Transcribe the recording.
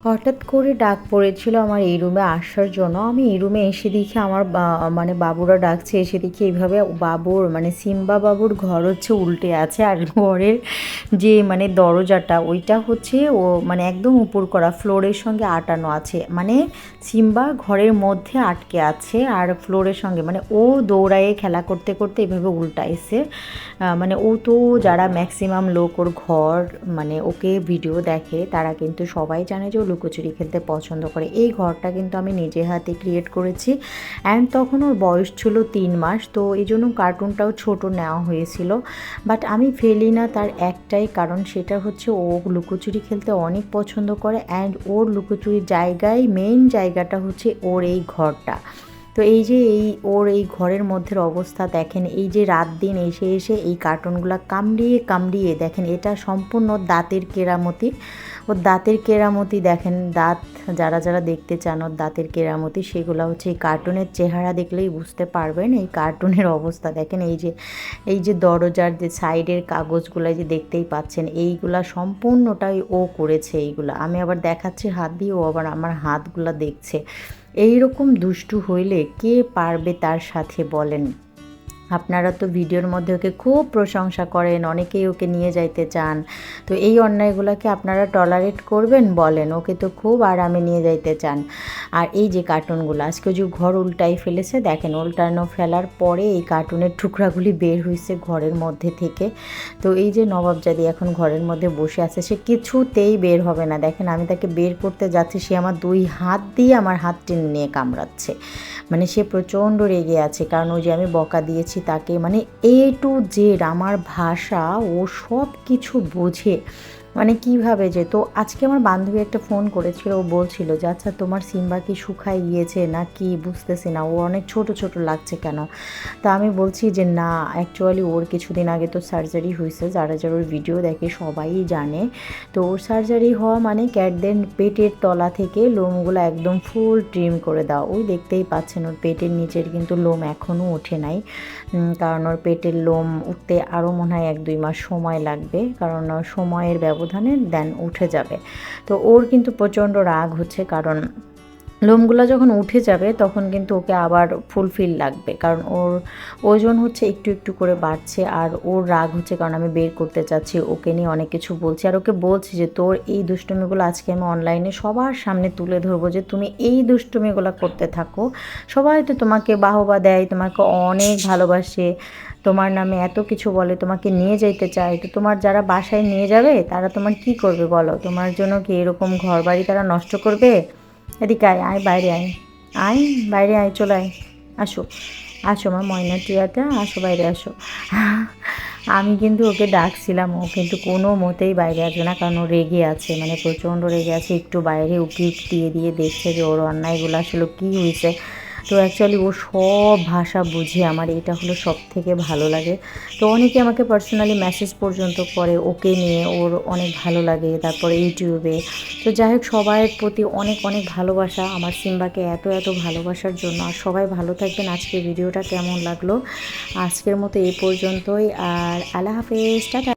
হঠাৎ করে ডাক পড়েছিল আমার এই রুমে আসার জন্য। আমি এই রুমে এসে দেখি আমার মানে বাবুরা ডাকছে এসে দেখি এইভাবে বাবুর মানে সিম্বা বাবুর ঘর হচ্ছে উল্টে আছে আর ঘরের যে মানে দরজাটা ওইটা হচ্ছে ও মানে একদম উপর করা ফ্লোরের সঙ্গে আটানো আছে। মানে সিম্বা ঘরের মধ্যে আটকে আছে আর ফ্লোরের সঙ্গে মানে ও দৌড়ায়ে খেলা করতে করতে এভাবে উল্টাইছে। আহ, মানে ও তো যারা ম্যাক্সিমাম লোক ওর ঘর মানে ওকে ভিডিও দেখে তারা কিন্তু সবাই জানে যে লুকোচুরি খেলতে পছন্দ করে। এই ঘরটা কিন্তু আমি নিজে হাতে ক্রিয়েট করেছি অ্যান্ড তখন ওর বয়স ছিল তিন মাস, তো এই জন্য কার্টুনটাও ছোট নেওয়া হয়েছিল। বাট আমি ফেলি না তার একটাই কারণ, সেটা হচ্ছে ও লুকোচুরি খেলতে অনেক পছন্দ করে অ্যান্ড ওর লুকোচুরির জায়গায় মেইন জায়গাটা হচ্ছে ওর এই ঘরটা। তো এই যে এই ওর এই ঘরের মধ্যের অবস্থা দেখেন, এই যে রাত দিন এসে এসে এই কার্টুনগুলো কামড়িয়ে কামড়িয়ে দেখেন, এটা সম্পূর্ণ দাঁতের কেরামতি। ওর দাঁতের কেরামতি দেখেন, দাঁত যারা যারা দেখতে চান ওর দাঁতের কেরামতি, সেগুলো হচ্ছে এই কার্টুনের চেহারা দেখলেই বুঝতে পারবেন এই কার্টুনের অবস্থা। দেখেন এই যে এই যে দরজার যে সাইডের কাগজগুলো যে দেখতেই পাচ্ছেন, এইগুলা সম্পূর্ণটাই ও করেছে এইগুলো। আমি আবার দেখাচ্ছি হাত দিয়ে, ও আবার আমার হাতগুলো দেখছে। এই রকম দুষ্টু হইলে কে পারবে তার সাথে বলেন? আপনারা তো ভিডিওর মধ্যে ওকে খুব প্রশংসা করেন, অনেকেই ওকে নিয়ে যাইতে চান। তো এই অন্যায়গুলোকে আপনারা টলারেট করবেন বলেন, ওকে তো খুব আরামে নিয়ে যাইতে চান। আর এই যে কার্টুনগুলো, আজকে যে ঘর উল্টাই ফেলেছে, দেখেন উল্টানো ফেলার পরে এই কার্টুনের টুকরাগুলি বের হয়েছে ঘরের মধ্যে থেকে। তো এই যে নবাবজাদি এখন ঘরের মধ্যে বসে আছে, সে কিছুতেই বের হবে না। দেখেন আমি তাকে বের করতে যাচ্ছি, সে আমার দুই হাত দিয়ে আমার হাত টেনে নিয়ে কামড়াচ্ছে। মানে সে প্রচণ্ড রেগে আছে, কারণ ওই যে আমি বকা দিয়েছি তাকে। মানে এ টু জেড আমার ভাষা ও সব কিছু বোঝে। মানে কীভাবে যে? তো আজকে আমার বান্ধবী একটা ফোন করেছিল, ও বলছিল যে আচ্ছা তোমার সিম্বা কি শুকায় গিয়েছে না কি বুঝতেছি না, ও অনেক ছোট ছোট লাগছে কেন? তা আমি বলছি যে, না অ্যাকচুয়ালি ওর কিছুদিন আগে তো সার্জারি হয়েছে যারা যারা ওর ভিডিও দেখে সবাই জানে। তো ওর সার্জারি হওয়া মানে ক্যাটদের পেটের তলা থেকে লোমগুলো একদম ফুল ট্রিম করে দাও ওই দেখতেই পাচ্ছেন, ওর পেটের নিচের কিন্তু লোম এখনও ওঠে নাই। কারণ ওর পেটের লোম উঠতে আরও মনে হয় এক দুই মাস সময় লাগবে। কারণ সময়ের ব্যবধানে দেন উঠে যাবে। তো ওর কিন্তু প্রচণ্ড রাগ হচ্ছে কারণ লোমগুলো যখন উঠে যাবে, তখন কিন্তু ওকে আবার ফুলফিল লাগবে। কারণ ওর ওজন হচ্ছে একটু একটু করে বাড়ছে আর ওর রাগ হচ্ছে, কারণ আমি বের করতে চাচ্ছি, ওকে নিয়ে অনেক কিছু বলছি। আর ওকে বলছি যে, তোর এই দুষ্টুমিগুলো আজকে আমি অনলাইনে সবার সামনে তুলে ধরবো যে, তুমি এই দুষ্টুমিগুলো করতে থাকো। সবাই তো তোমাকে বাহবা দেয়, তোমাকে অনেক ভালোবাসে, তোমার নামে এত কিছু বলে, তোমাকে নিয়ে যেতে চায়। তো তোমার যারা বাসায় নিয়ে যাবে, তারা তোমার কি করবে বলো? তোমার জন্য কি এরকম ঘর বাড়ি তারা নষ্ট করবে? এদিকে আয় আয়, বাইরে আয়। আয়, বাইরে আয়, চলে আয়। আসো। আসো আমার ময়না টিয়াটা আসো, বাইরে আসো। আমি কিন্তু ওকে ডাকছিলাম, ও কিন্তু কোনো মতেই বাইরে আসবে না, কারণ ও রেগে আছে মানে প্রচণ্ড রেগে আছে, একটু বাইরে উকি দিয়ে দিয়ে দেখছে যে ওর অন্যায়গুলো আসলে কী হয়েছে তো অ্যাকচুয়ালি ও সব ভাষা বুঝে আমার এটা হলো সব থেকে ভালো লাগে। তো অনেকে আমাকে পার্সোনালি মেসেজ পর্যন্ত করে, ওকে নিয়ে ওর অনেক ভালো লাগে, তারপরে ইউটিউবে তো যাই হোক সবার প্রতি অনেক অনেক ভালোবাসা। আমার সিম্বাকে এত এত ভালোবাসার জন্য। আর সবাই ভালো থাকবেন। আজকে ভিডিওটা কেমন লাগল? আজকের মতো এই পর্যন্তই। আর আল্লাহ হাফেজ, টাটা।